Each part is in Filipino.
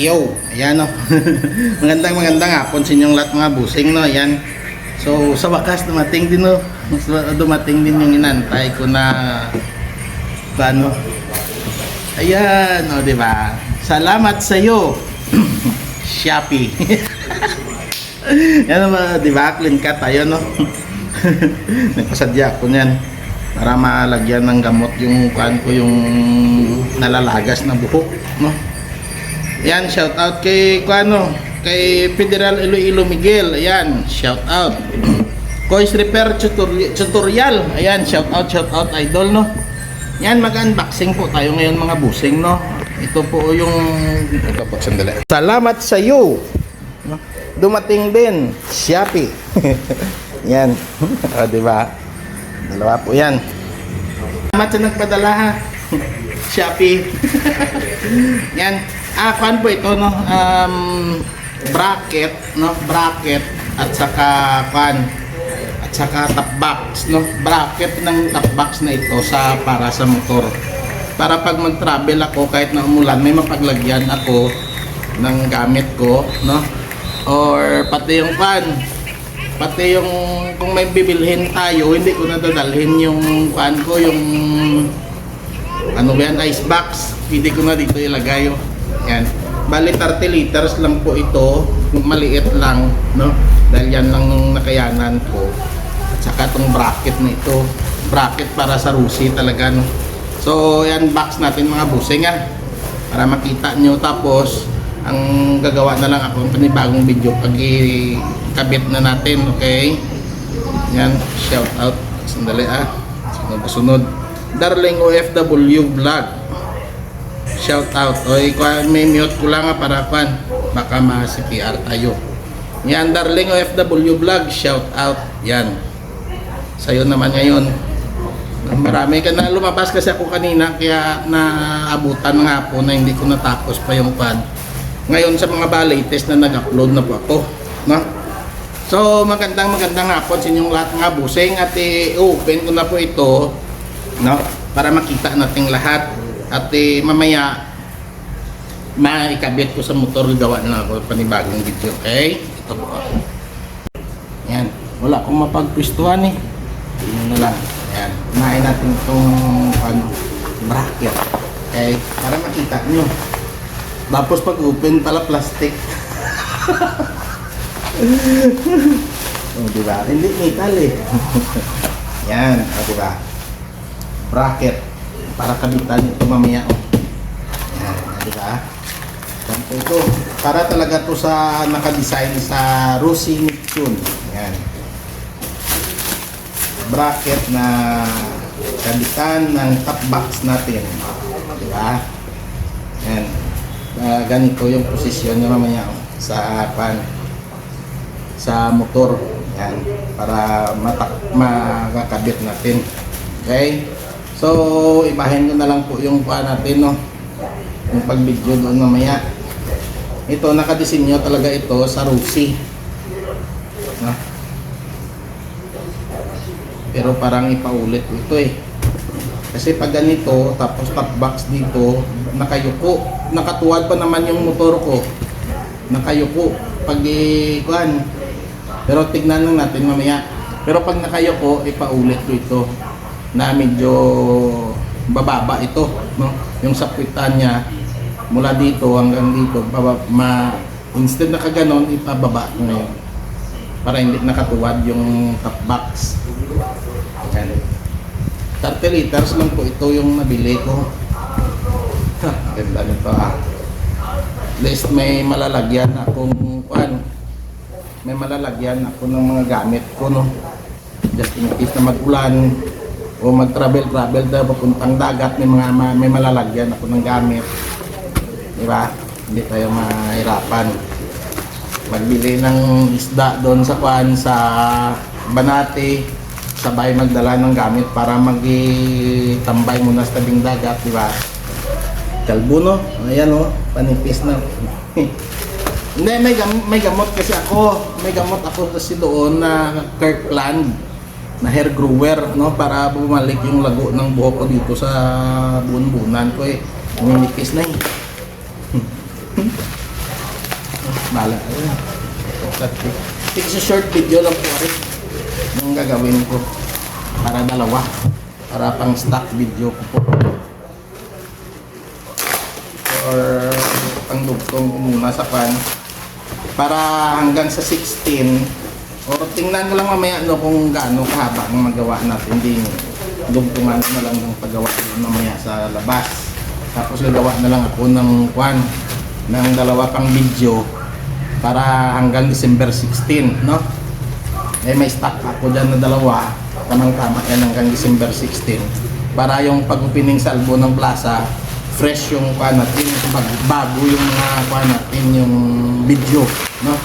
Yo, ayan o. magandang magandang hapon sa inyong lahat mga busing no, ayan. So sa wakas dumating din no. Dumating din yung inantay ko na paano. Ayan, o di ba? Salamat sa iyo. Shopee. Yan naman, di ba? Clean cut tayo, no? Nagpasadya ako niyan para malagyan ng gamot yung kuan ko yung nalalagas na buhok, no? Yan, shout out kay kuano, kay Federal Iloilo Miguel. Ayan, shout out. Coins Repair tutorial. Ayan, shout out, shout out idol, no? Yan, mag-unboxing po tayo ngayon mga busing, no? Ito po yung... Ito po, sandali. Salamat sa iyo! Dumating din, Shopee. yan. o, di ba? Dalawa po yan. Salamat sa nagpadala, ha? Shopee. yan. Ah, kuan po ito, no? Um, bracket, no? Bracket at saka kuan at saka top box no bracket ng top box na ito sa para sa motor para pag mag-travel ako kahit na umulan may mapaglagyan ako ng gamit ko no or pati yung pan pati yung kung may bibilhin tayo hindi ko nadadalhin yung pan ko yung ano ba yan ice box hindi ko na dito ilagay oh. Yan. Bali 30 liters lang po ito. Maliit lang no? Dahil yan lang nung nakayanan ko. At saka itong bracket na ito. Bracket para sa rusi talaga no? So yan box natin mga busing ah. Para makita nyo. Tapos ang gagawa na lang ako ng panibagong video pag ikabit na natin okay? Yan shout out. Sandali ah. Sunod sunod Darling OFW vlog shout out. Oy may mute ko lang ah, para kwan baka ma-CPR tayo. Yan darling OFW vlog shout out. Yan. Sa'yo naman ngayon. Marami ka na lumabas kasi ako kanina kaya naabutan nga po na hindi ko natapos pa yung kwan. Ngayon sa mga ba latest na nag-upload na po ako no? so magandang magandang hapon sa inyong lahat mga busing at i-open ko na po ito no? para makita nating lahat at eh, mamaya maikabit ko sa motor gawa na ako panibagong video okay? Ito po. Yan wala akong mapagpwistuhan eh. Yun na lang. Yan kumain natin itong ano, bracket. Okay? Para makita nyo. Tapos pag open pala plastic. Oh, diba? Hindi metal eh. Yan, oh, diba? Bracket. Para kabitan ito mamaya. Oh. Yan, oh, diba? Yan po ito. Para talaga to sa nakadesign sa Rusi Neptune. Yan. Bracket na kabitan ng top box natin. Diba? Yan. Ah, ganito yung posisyon niya mamaya oh, sa pan sa motor yan para matak makakabit natin okay so ibahin ko na lang po yung pa natin no? Yung pag video doon mamaya. Ito nakadesinyo talaga ito sa Rusi. No? pero parang ipaulit ito eh. Kasi pag ganito tapos top box dito nakayuko. Nakatuwad pa naman yung motor ko. Nakayuko. Pag ikuan pero tignan lang natin mamaya. Pero pag nakayoko, ipaulit ko ito na medyo bababa ito, no? Yung sapwitan niya mula dito hanggang dito, baba, ma instead na kaganon, ipababa ngayon. Para hindi nakatuwad yung top box. Ayan. 30 liters lang po ito yung nabili ko. Ha, ganda nito ah. At least may malalagyan akong kuan may malalagyan ako ng mga gamit ko no just in case na mag-ulan o mag-travel travel daw papuntang dagat may mga ma- may malalagyan ako ng gamit. Di ba? Hindi tayo mahirapan. Magbili ng isda doon sa kwan sa Banate sabay magdala ng gamit para magtambay muna sa tabing dagat di ba? Kalbo no? Ayan oh. Panipis na. Hindi, may, gam may gamot kasi ako. May gamot ako kasi doon na Kirkland na hair grower, no? Para bumalik yung lago ng buhok ko dito sa bunbunan ko eh. Uminipis na eh. Bala. Ayun. Ito sa short video lang po rin. Yung gagawin ko. Para dalawa. Para pang stock video ko po. Or pang dugtong muna sa pan. Para hanggang sa 16 o tingnan ko lang mamaya no kung gaano kahaba ang magawa natin. Hindi dugtungan na lang ng paggawa mamaya sa labas. Tapos gagawa na lang ako ng kwan ng dalawa pang video para hanggang December 16, no? Eh may stock ako dyan na dalawa, tamang tama yan hanggang December 16. Para yung pag-opening salvo ng plaza, fresh yung kwan natin, bag- bago yung mga kwan natin, yung video, no?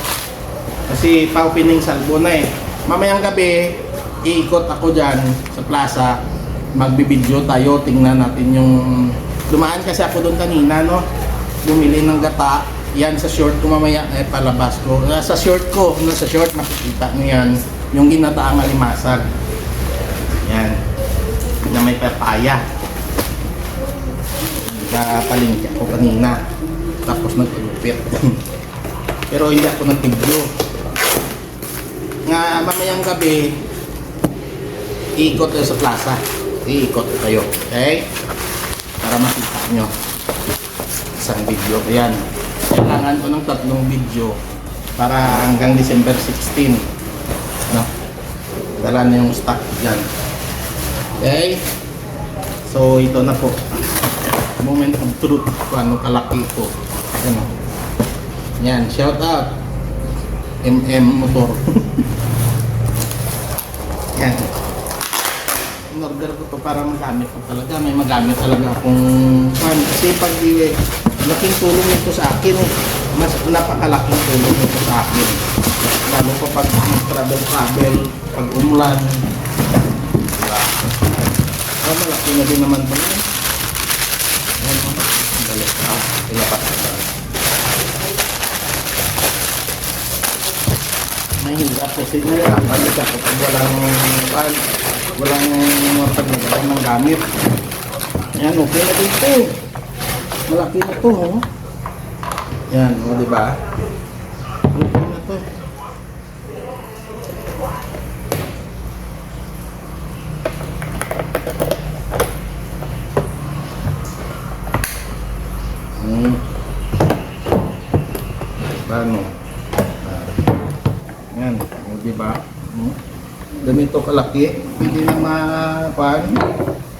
Kasi pa-opening salvo na eh. Mamayang gabi, iikot ako dyan sa plaza, magbibideo tayo, tingnan natin yung... Dumaan kasi ako doon kanina, no? Bumili ng gata, yan sa short ko mamaya, eh palabas ko. Ah, Sa short ko, no, sa short makikita nyo yan, yung ginataang alimasag. Yan. Na may papaya. Kapalingki ako kanina. Tapos nagpagupit. Pero hindi ako nagtibyo. Nga mamayang gabi, iikot tayo sa plaza. Iikot kayo. Okay? Para makita nyo. Isang video. Ayan. Kailangan ko ng tatlong video para hanggang December 16. No? Dala na yung stock dyan. Okay? So, ito na po. Moment of truth kung ano kalaki ko. Ano? Yan, shout out. MM Motor. Yan. In-order ko to para magamit ko talaga. May magamit talaga akong fan. Kasi pag di, laking tulong nito sa akin. eh. Mas napakalaking tulong nito sa akin. Lalo pa pag travel travel, pag umulan. Diba? Ah, malaki na din naman pa yun. Ayan mo. Ang galit. Ah, pinapat ko pa. Mahirap kasi nahirapan din ako pag walang pan, walang mapaglagaan ng gamit. Ayan, okay na dito. Malaki na to, oh. Yan, o, di Ganito kalaki. Pwede na ma, pan,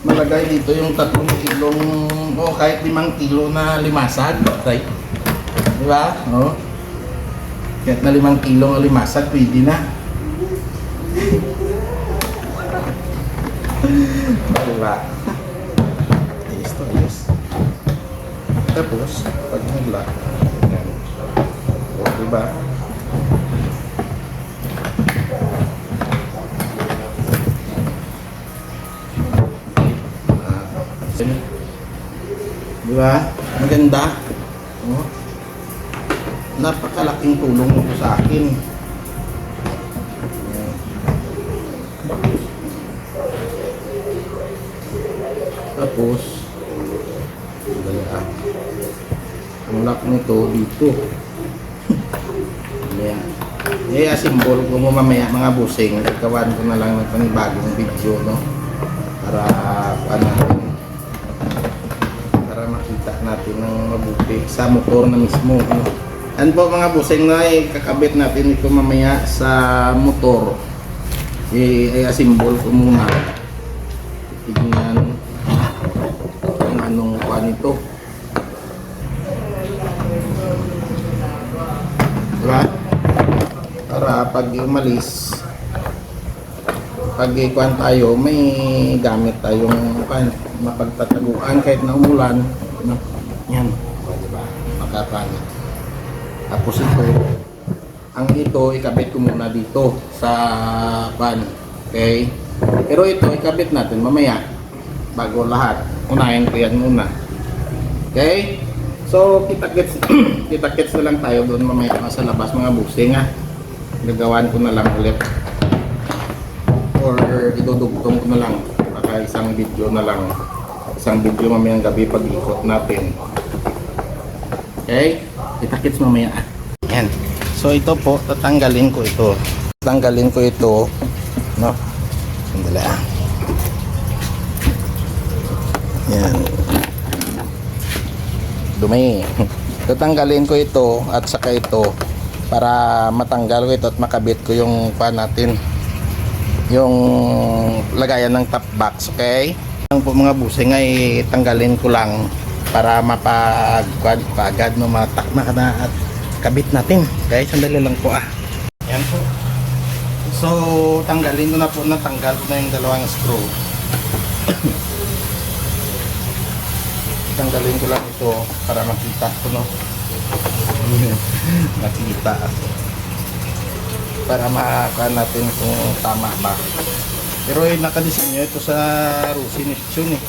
malagay dito yung tatlong kilong, o kahit limang kilo na limasag. Right? Di ba? O. Kahit na limang kilo na limasag, pwede na. di ba? Listo, yes. Tapos, pag nagla, yan. O, di ba? Ah, yun. Di ba? Maganda. Oh. Napakalaking tulong nito sa akin. Tapos, ah. Ang lock nito dito. Ayan. Eh, asimbol ko mo mamaya mga busing. Nagkawan ko na lang ng panibagong video, no? Para, ano, makita natin ng mabuti sa motor na mismo. No? Ano po mga busing na eh, kakabit natin ito mamaya sa motor. Eh, ay asimbol ko muna. Tignan kung anong pa nito. Diba? Para pag umalis, pag ikuan tayo, may gamit tayong kan, mapagtataguan kahit na umulan. No? Yan. O, diba? Makapanit. Tapos ito, ang ito, ikabit ko muna dito sa pan. Okay? Pero ito, ikabit natin mamaya. Bago lahat. Unahin ko yan muna. Okay? So, kita-kits, kita-kits na lang tayo doon mamaya sa labas mga busing ha. Gagawan ko na lang ulit. Or idudugtong ko na lang. Baka isang video na lang. Isang video mamayang gabi pag ikot natin. Okay? Kita-kits mamaya. ah. Yan. So ito po, tatanggalin ko ito. Tatanggalin ko ito, no? Sandali ah. Yan. Dumi. Tatanggalin ko ito at saka ito para matanggal ko ito at makabit ko yung pa natin yung lagayan ng top box, okay? Ang po mga busing ay tanggalin ko lang para mapagkuhan ko agad no matak na at kabit natin. Okay, sandali lang po ah. Yan po. So, tanggalin ko na po na tanggal ko na yung dalawang screw. tanggalin ko lang ito para makita ko no. makita para makakuha natin kung tama ba. Pero eh, nakadesenyo ito sa Rusi Neptune eh.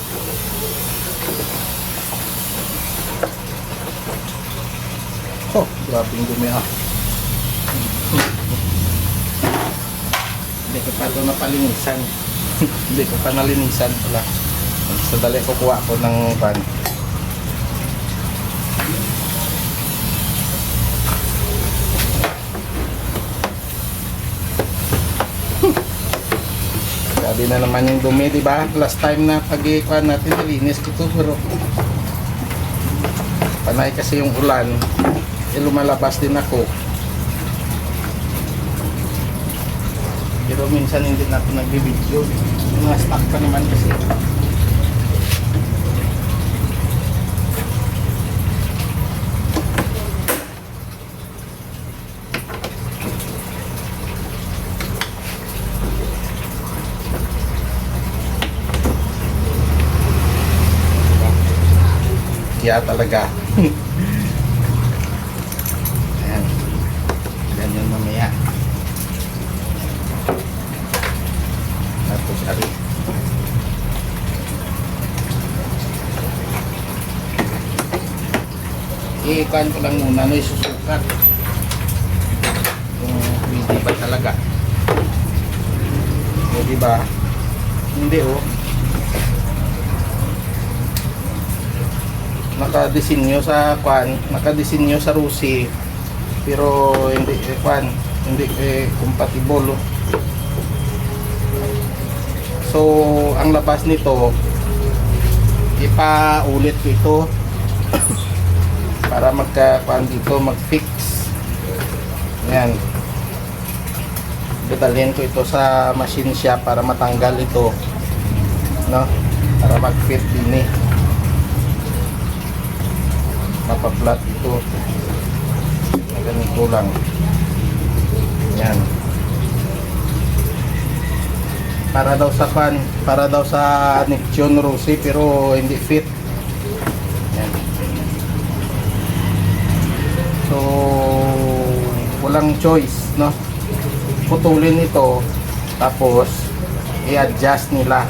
Oh, grabe yung dumi ah. Hindi ko pa ito napalinisan. Hindi ko pa nalinisan pala. Sa dali ko kuha ko ng pan. Grabe na naman yung dumi, di ba? Last time na pag-ikuan natin, nalinis ko to, pero panay kasi yung ulan, eh, lumalabas din ako. Pero minsan hindi na ako nag-video. Yung mga stock pa naman kasi. Kaya talaga. Ayan. Ganyan mamaya. Tapos ari. Iikan ko lang muna, no, isusukat. Kung hindi ba talaga. O, di ba? Hindi, oh. Nakadesinyo sa kwan, nakadesinyo sa Rusi pero hindi eh, kwan, hindi eh, compatible. So, ang labas nito ipaulit ko ito para magka kwan dito, mag-fix. Yan. Dadalhin ko ito sa machine shop para matanggal ito. No? Para mag-fit din eh mapaplat ito. Ganito lang. Yan. Para daw sa pan para daw sa Neptune Rossi pero hindi fit. Yan. So walang choice no? Putulin ito tapos i-adjust nila.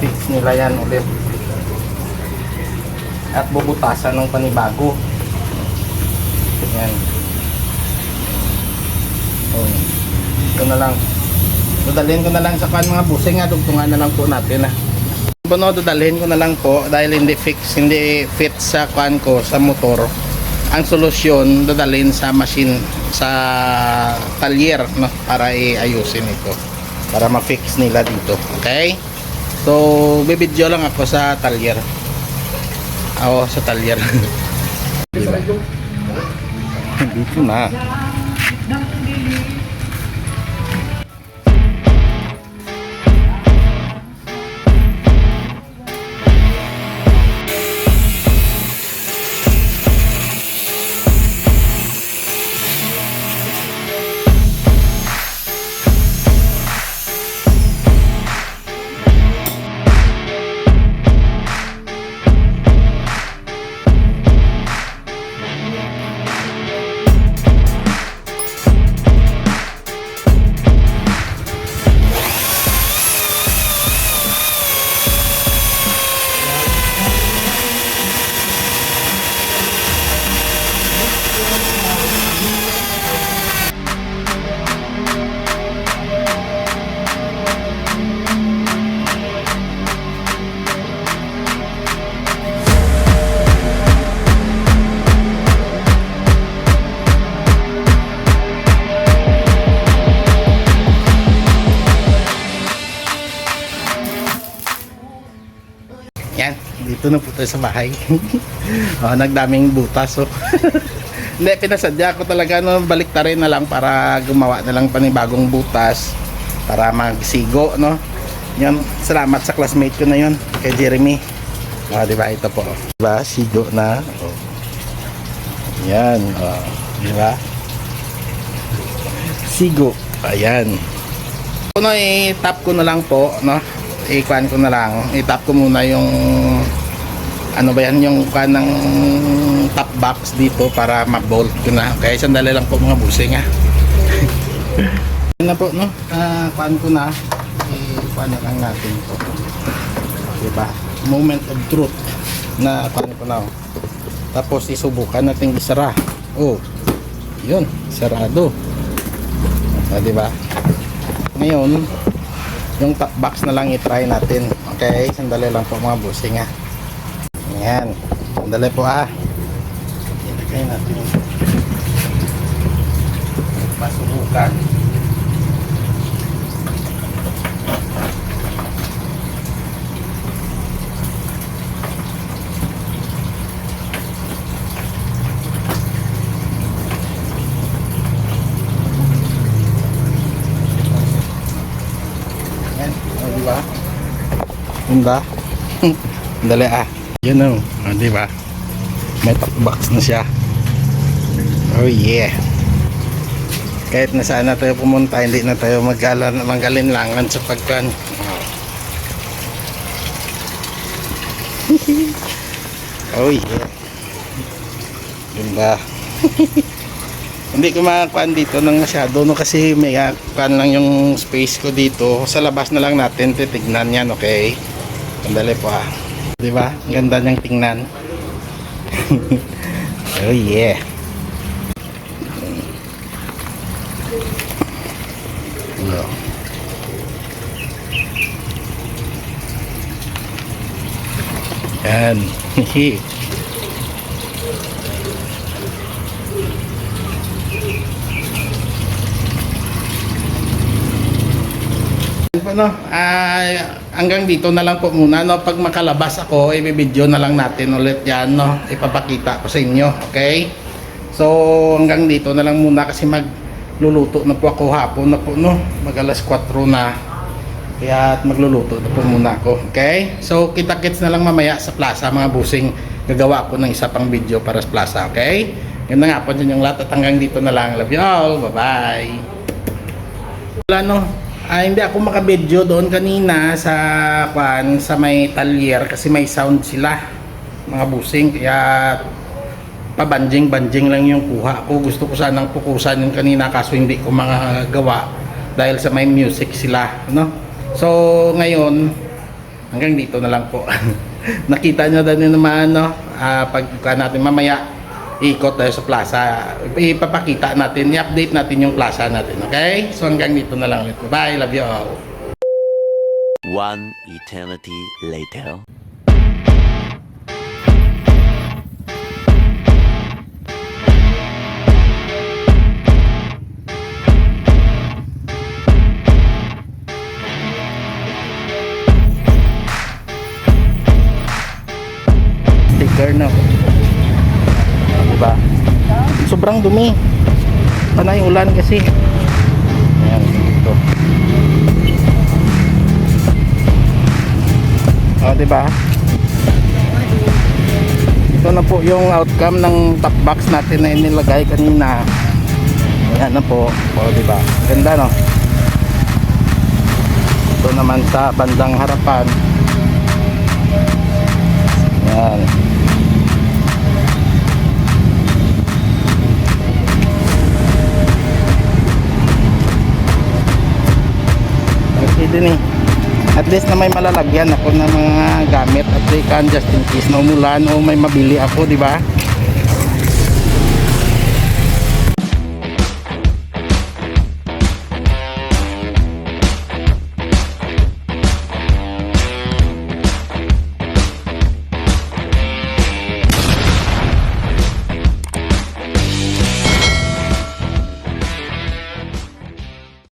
Fix nila yan ulit at bubutasan ng panibago. Yan. Oh. Ito na lang. Dadalhin ko na lang sa kan mga busing nga dugtungan na lang po natin ah. Bono dadalhin ko na lang po dahil hindi fix, hindi fit sa kan ko sa motor. Ang solusyon dadalhin sa machine sa talyer no para iayusin ito para ma-fix nila dito. Okay? So, bibidyo lang ako sa talyer. Oo, sa talyer. Dito na. Dito na po tayo sa bahay. oh, nagdaming butas. Oh. Hindi, pinasadya ko talaga no, balik rin na lang para gumawa na lang panibagong butas para magsigo, no? Yan, salamat sa classmate ko na yon kay Jeremy. Oh, di ba? Ito po. Di ba? Sigo na. Oh. Yan. Oh. Di ba? Sigo. Ayan. Ano, i-tap ko na lang po, no? I-kuan ko na lang. I-tap ko muna yung ano ba yan, yung kuan ng top box dito para ma-bolt ko na. Kaya sandali lang po mga busing ha. Yun na po, no? Ah, kuan ko na. I-kuan na lang natin po. Diba? Moment of truth na kuan ko na. oh. Tapos isubukan natin isara. Oh. Yun, sarado. Ah, di ba? Ngayon, yung top box na lang i-try natin. Okay, sandali lang po mga busing ha. Ayan, sandali po ah. Ilagay natin yung masubukan. Ayan, o di ba? Ganda. Dali ah. Yun o, o di ba? May box na siya. Oh yeah. Kahit na saan na tayo pumunta, hindi na tayo magalan, magalinlangan sa pagkan. oh yeah. Ganda. Hindi ko makakuan dito ng masyado no kasi may kuan lang yung space ko dito. Sa labas na lang natin titignan yan, okay? Sandali po ah. 'Di ba? Ganda niyang tingnan. oh yeah. No. Yan. Ano, ah, hanggang dito na lang po muna no? Pag makalabas ako i-video na lang natin ulit yan no? Ipapakita ko sa inyo okay? So hanggang dito na lang muna kasi magluluto na po ako hapon na po no? Mag alas 4 na. Kaya at magluluto na po muna ako okay? So kita kits na lang mamaya sa plaza mga busing. Gagawa ko ng isa pang video para sa plaza okay? Yun na nga po dyan yung lahat at hanggang dito na lang. Love you all. Bye bye wala no Ah, hindi ako makabidyo doon kanina sa kwan sa may talyer kasi may sound sila mga busing. Kaya pabanjing-banjing lang yung kuha ko. Gusto ko sanang pukusan yung kanina kaso hindi ko makagawa dahil sa may music sila no? So ngayon hanggang dito na lang po. Nakita nyo din naman no? Ah, pagka natin mamaya ikot tayo sa plaza. Ipapakita natin, i-update natin yung plaza natin. Okay? So hanggang dito na lang ulit. Bye, love you all. One eternity later. Sobrang dumi. Panay ulan kasi. Ayan, ito. O, diba? Ito na po yung outcome ng top box natin na inilagay kanina. Ayan na po. O, diba? Ganda, no? Ito naman sa bandang harapan. Din eh. At least na may malalagyan ako ng mga gamit at they can just in case na umulan o may mabili ako, di ba?